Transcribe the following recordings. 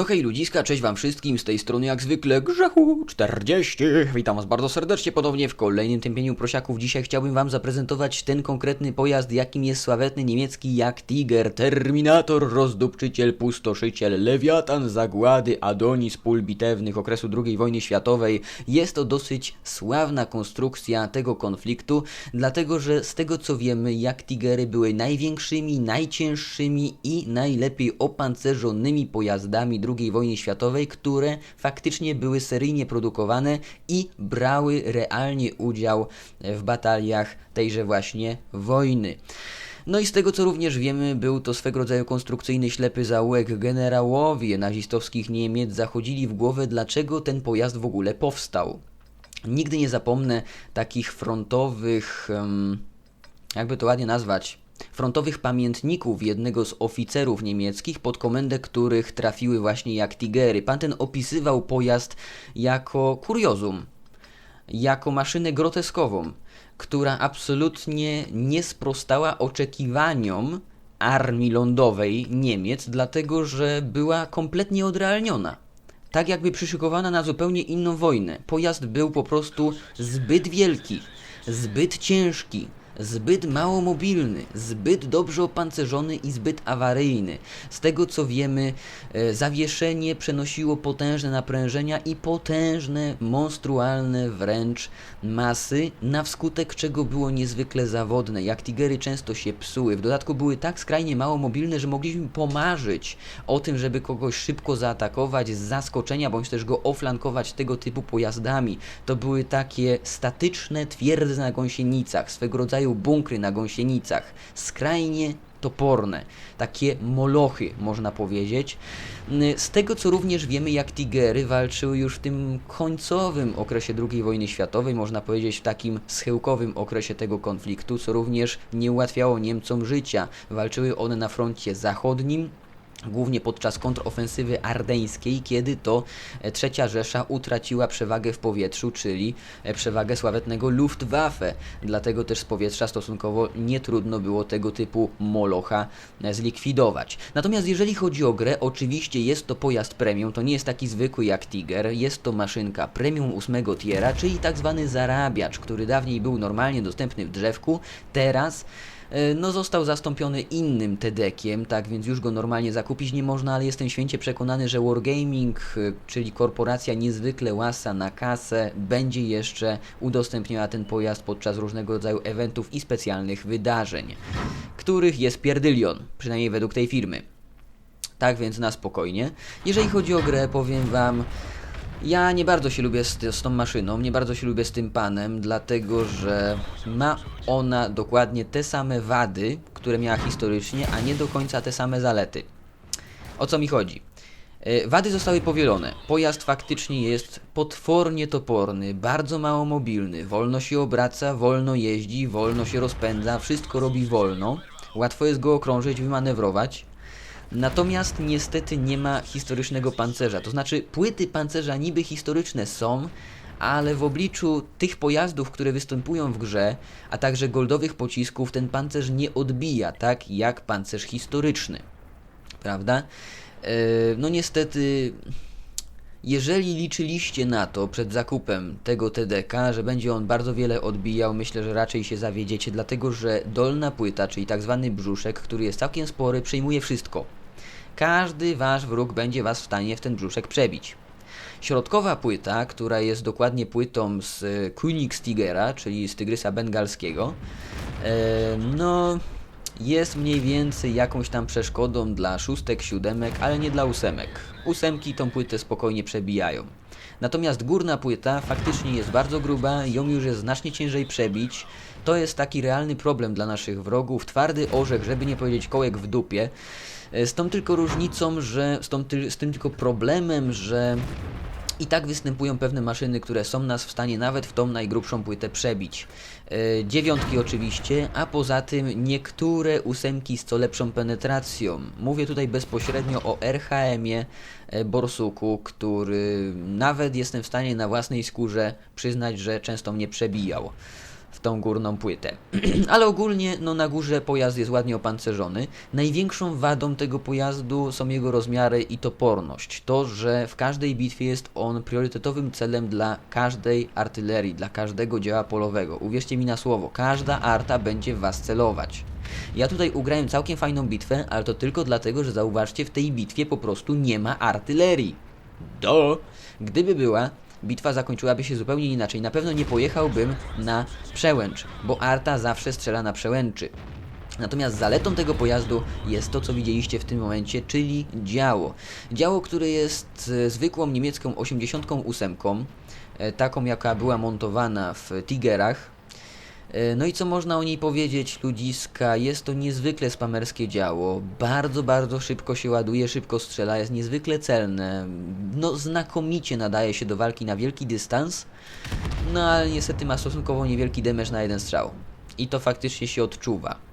No hej ludziska, cześć wam wszystkim, z tej strony jak zwykle Grzechu 40. Witam was bardzo serdecznie ponownie w kolejnym tępieniu prosiaków. Dzisiaj chciałbym wam zaprezentować ten konkretny pojazd, jakim jest sławetny niemiecki jak Tiger, Terminator, rozdupczyciel, pustoszyciel, lewiatan zagłady, Adonis pól bitewnych okresu II wojny światowej. Jest to dosyć sławna konstrukcja tego konfliktu, dlatego że z tego co wiemy, jak Tigery były największymi, najcięższymi i najlepiej opancerzonymi pojazdami II wojny światowej, które faktycznie były seryjnie produkowane i brały realnie udział w bataliach tejże właśnie wojny. No i z tego co również wiemy, był to swego rodzaju konstrukcyjny ślepy zaułek. Generałowie nazistowskich Niemiec zachodzili w głowę, dlaczego ten pojazd w ogóle powstał. Nigdy nie zapomnę takich frontowych, jakby to ładnie nazwać, frontowych pamiętników jednego z oficerów niemieckich, pod komendę których trafiły właśnie jak tigery. Pan ten opisywał pojazd jako kuriozum, jako maszynę groteskową, która absolutnie nie sprostała oczekiwaniom armii lądowej Niemiec, dlatego że była kompletnie odrealniona. Tak jakby przyszykowana na zupełnie inną wojnę. Pojazd był po prostu zbyt wielki, zbyt ciężki, zbyt mało mobilny, zbyt dobrze opancerzony i zbyt awaryjny. Z tego co wiemy, e, zawieszenie przenosiło potężne naprężenia i potężne, monstrualne wręcz masy, na wskutek czego było niezwykle zawodne. Jak Tigery często się psuły. W dodatku były tak skrajnie mało mobilne, że mogliśmy pomarzyć o tym, żeby kogoś szybko zaatakować z zaskoczenia, bądź też go oflankować tego typu pojazdami. To były takie statyczne twierdze na gąsienicach, swego rodzaju bunkry na gąsienicach, skrajnie toporne, takie molochy, można powiedzieć. Z tego co również wiemy, jak Tigery walczyły już w tym końcowym okresie II wojny światowej, można powiedzieć w takim schyłkowym okresie tego konfliktu, co również nie ułatwiało Niemcom życia. Walczyły one na froncie zachodnim, głównie podczas kontrofensywy ardeńskiej, kiedy to e, trzecia Rzesza utraciła przewagę w powietrzu, czyli e, przewagę sławetnego Luftwaffe. Dlatego też z powietrza stosunkowo nie trudno było tego typu molocha e, zlikwidować. Natomiast jeżeli chodzi o grę, oczywiście jest to pojazd premium, to nie jest taki zwykły jak Tiger, jest to maszynka premium 8 tiera, czyli tak zwany zarabiacz, który dawniej był normalnie dostępny w drzewku, teraz no został zastąpiony innym TEDekiem, tak więc już go normalnie zakupić nie można, ale jestem święcie przekonany, że Wargaming, czyli korporacja niezwykle łasa na kasę, będzie jeszcze udostępniała ten pojazd podczas różnego rodzaju eventów i specjalnych wydarzeń, których jest pierdylion, przynajmniej według tej firmy. Tak więc na spokojnie. Jeżeli chodzi o grę, powiem Wam, ja nie bardzo się lubię z, z, tą maszyną, nie bardzo się lubię z tym panem, dlatego że ma ona dokładnie te same wady, które miała historycznie, a nie do końca te same zalety. O co mi chodzi? E, wady zostały powielone. Pojazd faktycznie jest potwornie toporny, bardzo mało mobilny, wolno się obraca, wolno jeździ, wolno się rozpędza, wszystko robi wolno. Łatwo jest go okrążyć, wymanewrować. Natomiast niestety nie ma historycznego pancerza. To znaczy, płyty pancerza niby historyczne są, ale w obliczu tych pojazdów, które występują w grze, a także goldowych pocisków, ten pancerz nie odbija tak jak pancerz historyczny. Prawda? Yy, no niestety. Jeżeli liczyliście na to przed zakupem tego TDK, że będzie on bardzo wiele odbijał, myślę, że raczej się zawiedziecie, dlatego że dolna płyta, czyli tak zwany brzuszek, który jest całkiem spory, przejmuje wszystko każdy wasz wróg będzie was w stanie w ten brzuszek przebić. Środkowa płyta, która jest dokładnie płytą z e, Königstigera, czyli z Tygrysa Bengalskiego, e, no jest mniej więcej jakąś tam przeszkodą dla szóstek, siódemek, ale nie dla ósemek. Ósemki tą płytę spokojnie przebijają. Natomiast górna płyta faktycznie jest bardzo gruba, ją już jest znacznie ciężej przebić. To jest taki realny problem dla naszych wrogów. Twardy orzech, żeby nie powiedzieć kołek w dupie. E, z tą tylko różnicą, że z, tą, z tym tylko problemem, że i tak występują pewne maszyny, które są nas w stanie nawet w tą najgrubszą płytę przebić. E, dziewiątki oczywiście, a poza tym niektóre ósemki z co lepszą penetracją. Mówię tutaj bezpośrednio o RHM-ie e, Borsuku, który nawet jestem w stanie na własnej skórze przyznać, że często mnie przebijał. W tą górną płytę. Ale ogólnie, no na górze pojazd jest ładnie opancerzony. Największą wadą tego pojazdu są jego rozmiary i toporność. To, że w każdej bitwie jest on priorytetowym celem dla każdej artylerii, dla każdego działa polowego. Uwierzcie mi na słowo, każda arta będzie w was celować. Ja tutaj ugrałem całkiem fajną bitwę, ale to tylko dlatego, że zauważcie, w tej bitwie po prostu nie ma artylerii. Do! Gdyby była, bitwa zakończyłaby się zupełnie inaczej. Na pewno nie pojechałbym na przełęcz, bo arta zawsze strzela na przełęczy. Natomiast zaletą tego pojazdu jest to, co widzieliście w tym momencie, czyli działo. Działo, które jest e, zwykłą niemiecką 88, e, taką jaka była montowana w Tigerach. E, No i co można o niej powiedzieć, ludziska? Jest to niezwykle spamerskie działo. Bardzo, bardzo szybko się ładuje, szybko strzela, jest niezwykle celne. No, znakomicie nadaje się do walki na wielki dystans. No, ale niestety ma stosunkowo niewielki damage na jeden strzał. I to faktycznie się odczuwa.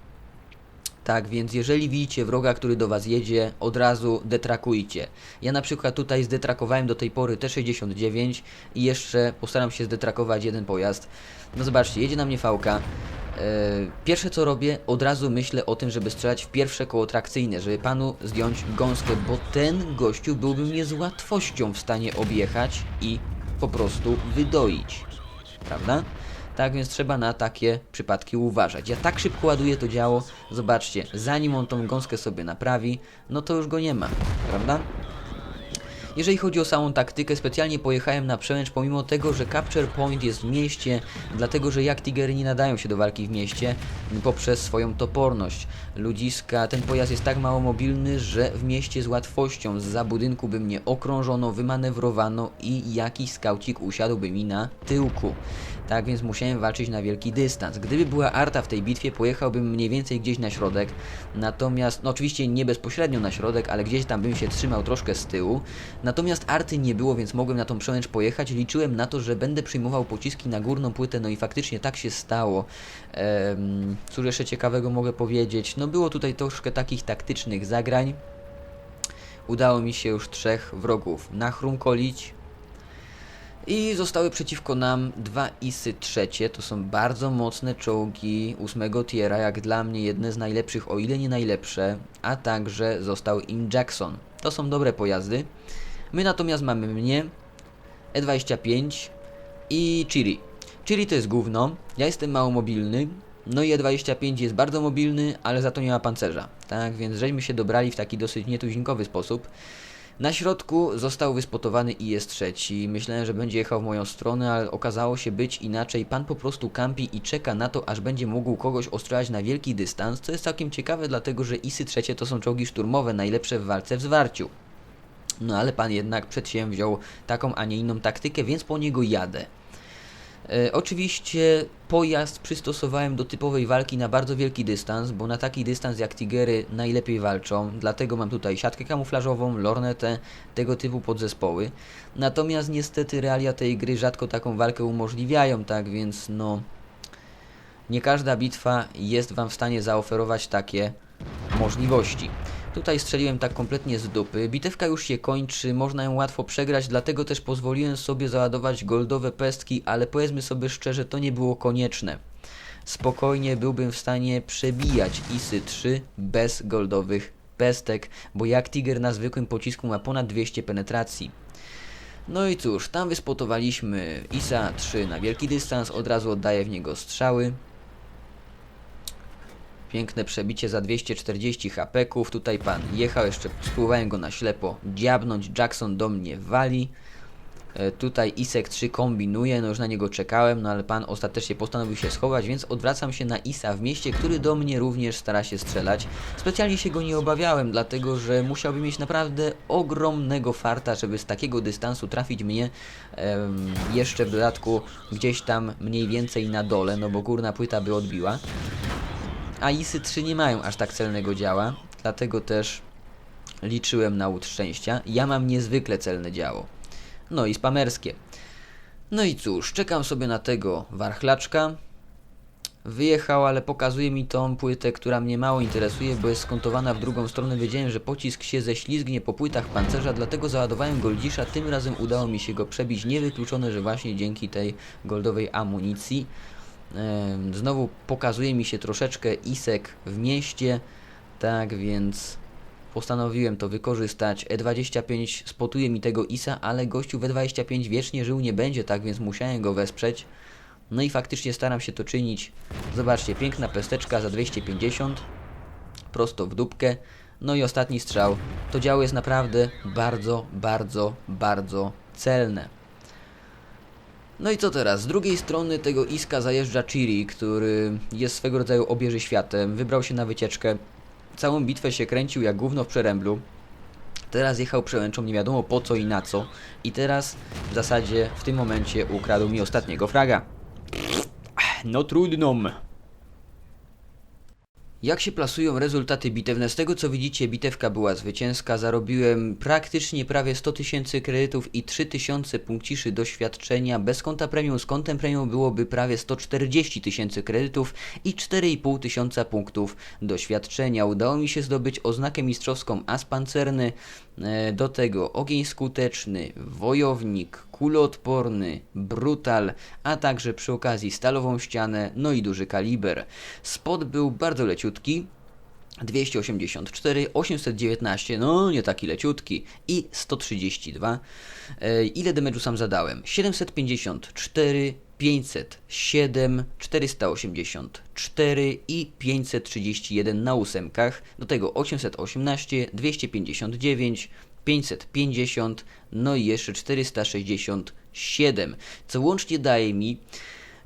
Tak, więc jeżeli widzicie wroga, który do Was jedzie, od razu detrakujcie. Ja na przykład tutaj zdetrakowałem do tej pory T69 i jeszcze postaram się zdetrakować jeden pojazd. No zobaczcie, jedzie na mnie fałka. Yy, pierwsze co robię, od razu myślę o tym, żeby strzelać w pierwsze koło trakcyjne, żeby panu zdjąć gąskę, bo ten gościu byłby mnie z łatwością w stanie objechać i po prostu wydoić. Prawda? Tak więc trzeba na takie przypadki uważać. Ja tak szybko ładuję to działo, zobaczcie, zanim on tą gąskę sobie naprawi, no to już go nie ma, prawda? Jeżeli chodzi o samą taktykę, specjalnie pojechałem na przełęcz, pomimo tego, że Capture Point jest w mieście, dlatego że jak Tigery nie nadają się do walki w mieście poprzez swoją toporność. Ludziska, ten pojazd jest tak mało mobilny, że w mieście z łatwością z budynku by mnie okrążono, wymanewrowano i jakiś skaucik usiadłby mi na tyłku. Tak więc musiałem walczyć na wielki dystans. Gdyby była arta w tej bitwie, pojechałbym mniej więcej gdzieś na środek. Natomiast, no oczywiście nie bezpośrednio na środek, ale gdzieś tam bym się trzymał troszkę z tyłu. Natomiast arty nie było, więc mogłem na tą przełęcz pojechać. Liczyłem na to, że będę przyjmował pociski na górną płytę, no i faktycznie tak się stało. Ehm, cóż jeszcze ciekawego mogę powiedzieć? No było tutaj troszkę takich taktycznych zagrań. Udało mi się już trzech wrogów nachrumkolić. I zostały przeciwko nam dwa ISy trzecie. To są bardzo mocne czołgi ósmego tiera, jak dla mnie jedne z najlepszych, o ile nie najlepsze. A także został im Jackson. To są dobre pojazdy. My natomiast mamy mnie, E25 i Chiri. Chiri to jest gówno, ja jestem mało mobilny, no i E25 jest bardzo mobilny, ale za to nie ma pancerza. Tak więc żeśmy się dobrali w taki dosyć nietuzinkowy sposób. Na środku został wyspotowany IS-3. Myślałem, że będzie jechał w moją stronę, ale okazało się być inaczej. Pan po prostu kampi i czeka na to, aż będzie mógł kogoś ostrzelać na wielki dystans, co jest całkiem ciekawe, dlatego że ISy trzecie to są czołgi szturmowe, najlepsze w walce w zwarciu. No ale pan jednak przedsięwziął taką, a nie inną taktykę, więc po niego jadę. E, oczywiście pojazd przystosowałem do typowej walki na bardzo wielki dystans, bo na taki dystans jak Tigery najlepiej walczą, dlatego mam tutaj siatkę kamuflażową, lornetę, tego typu podzespoły. Natomiast niestety realia tej gry rzadko taką walkę umożliwiają, tak więc no... Nie każda bitwa jest Wam w stanie zaoferować takie możliwości. Tutaj strzeliłem tak kompletnie z dupy. Bitewka już się kończy, można ją łatwo przegrać, dlatego też pozwoliłem sobie załadować goldowe pestki, ale powiedzmy sobie szczerze, to nie było konieczne. Spokojnie byłbym w stanie przebijać ISy 3 bez goldowych pestek, bo jak Tiger na zwykłym pocisku ma ponad 200 penetracji. No i cóż, tam wyspotowaliśmy ISA 3 na wielki dystans, od razu oddaję w niego strzały. Piękne przebicie za 240 hapeków. Tutaj pan jechał, jeszcze spróbowałem go na ślepo dziabnąć. Jackson do mnie wali. E, tutaj Isek 3 kombinuje, no już na niego czekałem, no ale pan ostatecznie postanowił się schować, więc odwracam się na Isa w mieście, który do mnie również stara się strzelać. Specjalnie się go nie obawiałem, dlatego że musiałby mieć naprawdę ogromnego farta, żeby z takiego dystansu trafić mnie em, jeszcze w dodatku gdzieś tam mniej więcej na dole, no bo górna płyta by odbiła. A ISy 3 nie mają aż tak celnego działa, dlatego też liczyłem na łód szczęścia. Ja mam niezwykle celne działo. No i spamerskie. No i cóż, czekam sobie na tego warchlaczka. Wyjechał, ale pokazuje mi tą płytę, która mnie mało interesuje, bo jest skontowana w drugą stronę. Wiedziałem, że pocisk się ześlizgnie po płytach pancerza, dlatego załadowałem goldzisza. Tym razem udało mi się go przebić. Niewykluczone, że właśnie dzięki tej goldowej amunicji. Znowu pokazuje mi się troszeczkę isek w mieście, tak więc postanowiłem to wykorzystać. E25 spotuje mi tego isa, ale gościu w E25 wiecznie żył nie będzie, tak więc musiałem go wesprzeć. No i faktycznie staram się to czynić. Zobaczcie, piękna pesteczka za 250, prosto w dupkę. No i ostatni strzał. To działo jest naprawdę bardzo, bardzo, bardzo celne. No i co teraz? Z drugiej strony tego Iska zajeżdża Chiri, który jest swego rodzaju obieży światem. Wybrał się na wycieczkę. Całą bitwę się kręcił jak gówno w przeręblu. Teraz jechał przełęczą nie wiadomo po co i na co. I teraz w zasadzie w tym momencie ukradł mi ostatniego fraga. No trudno. Jak się plasują rezultaty bitewne? Z tego co widzicie, bitewka była zwycięska. Zarobiłem praktycznie prawie 100 tysięcy kredytów i 3000 punkciszy doświadczenia. Bez konta premium, z kontem premium byłoby prawie 140 tysięcy kredytów i 4,5 tysiąca punktów doświadczenia. Udało mi się zdobyć oznakę mistrzowską as pancerny, e, do tego ogień skuteczny, wojownik, kuloodporny, brutal, a także przy okazji stalową ścianę, no i duży kaliber. Spot był bardzo leciutki, 284, 819, no nie taki leciutki i 132. E, ile damage'u sam zadałem? 754, 507, 484 i 531 na ósemkach. Do tego 818, 259, 550, no i jeszcze 467, co łącznie daje mi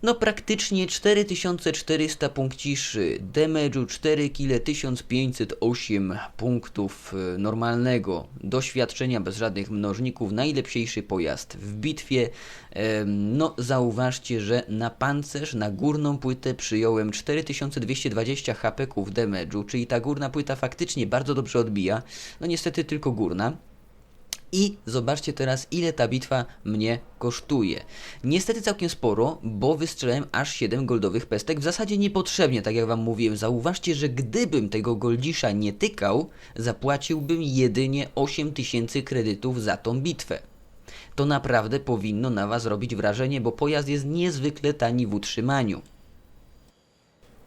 no praktycznie 4400 punkciszy, damage'u 4 kg 1508 punktów y, normalnego, doświadczenia bez żadnych mnożników, najlepszy pojazd w bitwie. No zauważcie, że na pancerz, na górną płytę przyjąłem 4220 HP-ków damage'u, czyli ta górna płyta faktycznie bardzo dobrze odbija, no niestety tylko górna. I zobaczcie teraz, ile ta bitwa mnie kosztuje. Niestety całkiem sporo, bo wystrzelałem aż 7 goldowych pestek. W zasadzie niepotrzebnie, tak jak wam mówiłem. Zauważcie, że gdybym tego goldisza nie tykał, zapłaciłbym jedynie 8000 kredytów za tą bitwę. To naprawdę powinno na was robić wrażenie, bo pojazd jest niezwykle tani w utrzymaniu.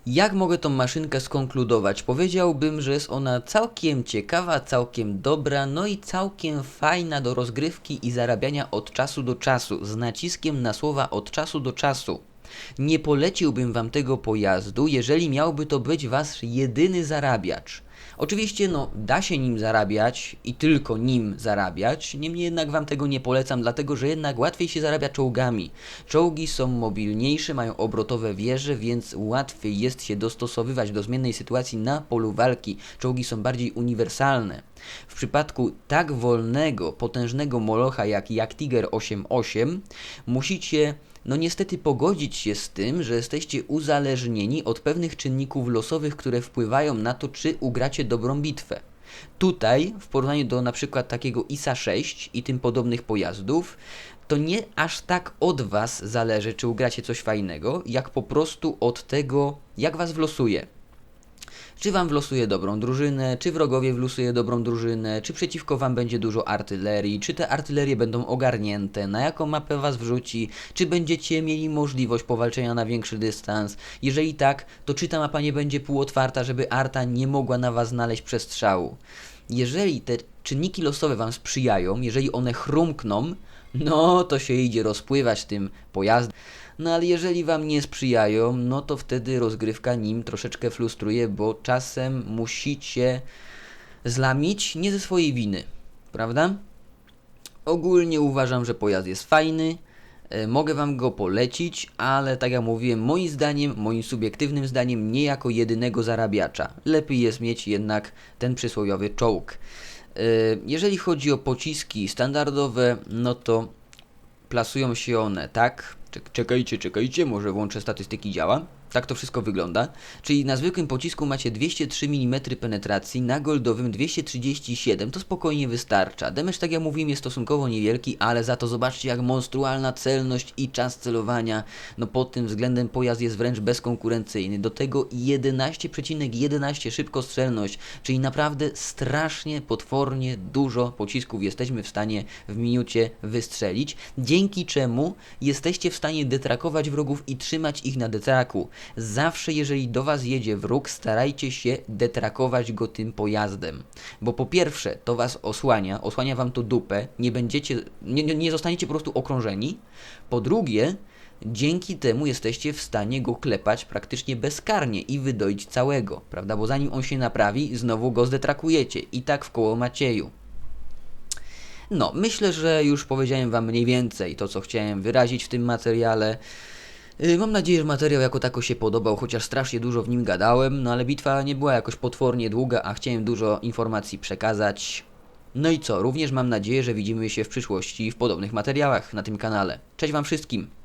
Jak mogę tą maszynkę skonkludować? Powiedziałbym, że jest ona całkiem ciekawa, całkiem dobra, no i całkiem fajna do rozgrywki i zarabiania od czasu do czasu, z naciskiem na słowa od czasu do czasu. Nie poleciłbym wam tego pojazdu, jeżeli miałby to być wasz jedyny zarabiacz. Oczywiście, no, da się nim zarabiać i tylko nim zarabiać, niemniej jednak wam tego nie polecam, dlatego że jednak łatwiej się zarabia czołgami. Czołgi są mobilniejsze, mają obrotowe wieże, więc łatwiej jest się dostosowywać do zmiennej sytuacji na polu walki. Czołgi są bardziej uniwersalne. W przypadku tak wolnego, potężnego molocha jak jak Tiger 8.8 musicie no niestety pogodzić się z tym, że jesteście uzależnieni od pewnych czynników losowych, które wpływają na to, czy ugracie dobrą bitwę. Tutaj, w porównaniu do na przykład takiego ISA 6 i tym podobnych pojazdów, to nie aż tak od Was zależy, czy ugracie coś fajnego, jak po prostu od tego, jak Was wlosuje. Czy wam wlosuje dobrą drużynę, czy wrogowie wlosuje dobrą drużynę, czy przeciwko wam będzie dużo artylerii, czy te artylerie będą ogarnięte, na jaką mapę was wrzuci, czy będziecie mieli możliwość powalczenia na większy dystans. Jeżeli tak, to czy ta mapa nie będzie półotwarta, żeby arta nie mogła na was znaleźć przestrzału. Jeżeli te czynniki losowe wam sprzyjają, jeżeli one chrumkną, no to się idzie rozpływać tym pojazdem. No ale jeżeli wam nie sprzyjają, no to wtedy rozgrywka nim troszeczkę frustruje, bo czasem musicie zlamić nie ze swojej winy, prawda? Ogólnie uważam, że pojazd jest fajny. e, Mogę Wam go polecić, ale tak jak mówiłem, moim zdaniem, moim subiektywnym zdaniem, nie jako jedynego zarabiacza. Lepiej jest mieć jednak ten przysłowiowy czołg. E, Jeżeli chodzi o pociski standardowe, no to plasują się one tak. Czek- Czekajcie, czekajcie, może włączę statystyki działa. Tak to wszystko wygląda. Czyli na zwykłym pocisku macie 203 mm penetracji, na goldowym 237, to spokojnie wystarcza. Damage, tak jak mówiłem, jest stosunkowo niewielki, ale za to zobaczcie jak monstrualna celność i czas celowania. No pod tym względem pojazd jest wręcz bezkonkurencyjny. Do tego 11,11 szybkostrzelność, czyli naprawdę strasznie, potwornie dużo pocisków jesteśmy w stanie w minucie wystrzelić, dzięki czemu jesteście w stanie detrakować wrogów i trzymać ich na detraku. Zawsze jeżeli do Was jedzie wróg, starajcie się detrakować go tym pojazdem. Bo po pierwsze, to Was osłania, osłania Wam to dupę, nie będziecie, nie, nie- nie zostaniecie po prostu okrążeni. Po drugie, dzięki temu jesteście w stanie go klepać praktycznie bezkarnie i wydoić całego, prawda? Bo zanim on się naprawi, znowu go zdetrakujecie i tak w koło Macieju. No, myślę, że już powiedziałem Wam mniej więcej to, co chciałem wyrazić w tym materiale. Yy, Mam nadzieję, że materiał jako tako się podobał, chociaż strasznie dużo w nim gadałem, no ale bitwa nie była jakoś potwornie długa, a chciałem dużo informacji przekazać. No i co, również mam nadzieję, że widzimy się w przyszłości w podobnych materiałach na tym kanale. Cześć Wam wszystkim!